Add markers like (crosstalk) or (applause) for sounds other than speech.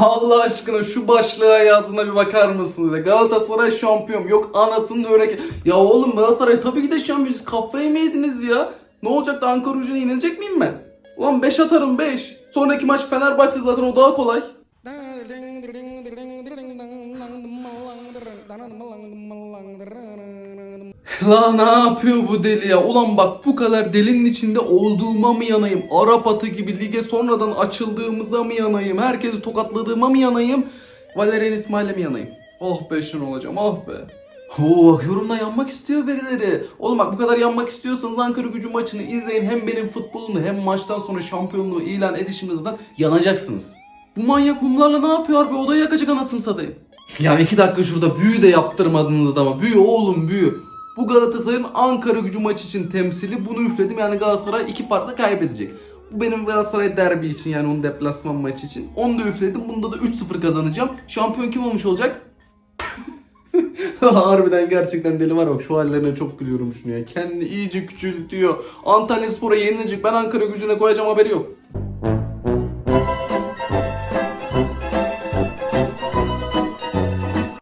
Allah aşkına şu başlığa yazına bir bakar mısınız? Galatasaray şampiyon. Yok anasının örnek. Ya oğlum Galatasaray tabii ki de şampiyon. Siz kafayı mı yediniz ya? Ne olacak da Ankara gücüne yenilecek miyim ben? Ulan 5 atarım 5. Sonraki maç Fenerbahçe zaten o daha kolay. La ne yapıyor bu deli ya? Ulan bak bu kadar delinin içinde olduğuma mı yanayım? Arap atı gibi lige sonradan açıldığımıza mı yanayım? Herkesi tokatladığıma mı yanayım? Valerian İsmail'e mi yanayım? Oh be şunu olacağım oh be. Oo bak yorumda yanmak istiyor birileri. Oğlum bak bu kadar yanmak istiyorsanız Ankara gücü maçını izleyin. Hem benim futbolunu hem maçtan sonra şampiyonluğu ilan edişimizden yanacaksınız. Bu manyak bunlarla ne yapıyor abi? Odayı yakacak anasını satayım. Ya iki dakika şurada büyü de yaptırmadınız adama. Büyü oğlum büyü. Bu Galatasaray'ın Ankara gücü maçı için temsili bunu üfledim. Yani Galatasaray iki farklı kaybedecek. Bu benim Galatasaray derbi için yani onun deplasman maçı için. Onu da üfledim. Bunda da 3-0 kazanacağım. Şampiyon kim olmuş olacak? (laughs) Harbiden gerçekten deli var bak şu hallerine çok gülüyorum şunu ya. Kendini iyice küçültüyor. Antalya Spor'a yenilecek. Ben Ankara gücüne koyacağım haberi yok.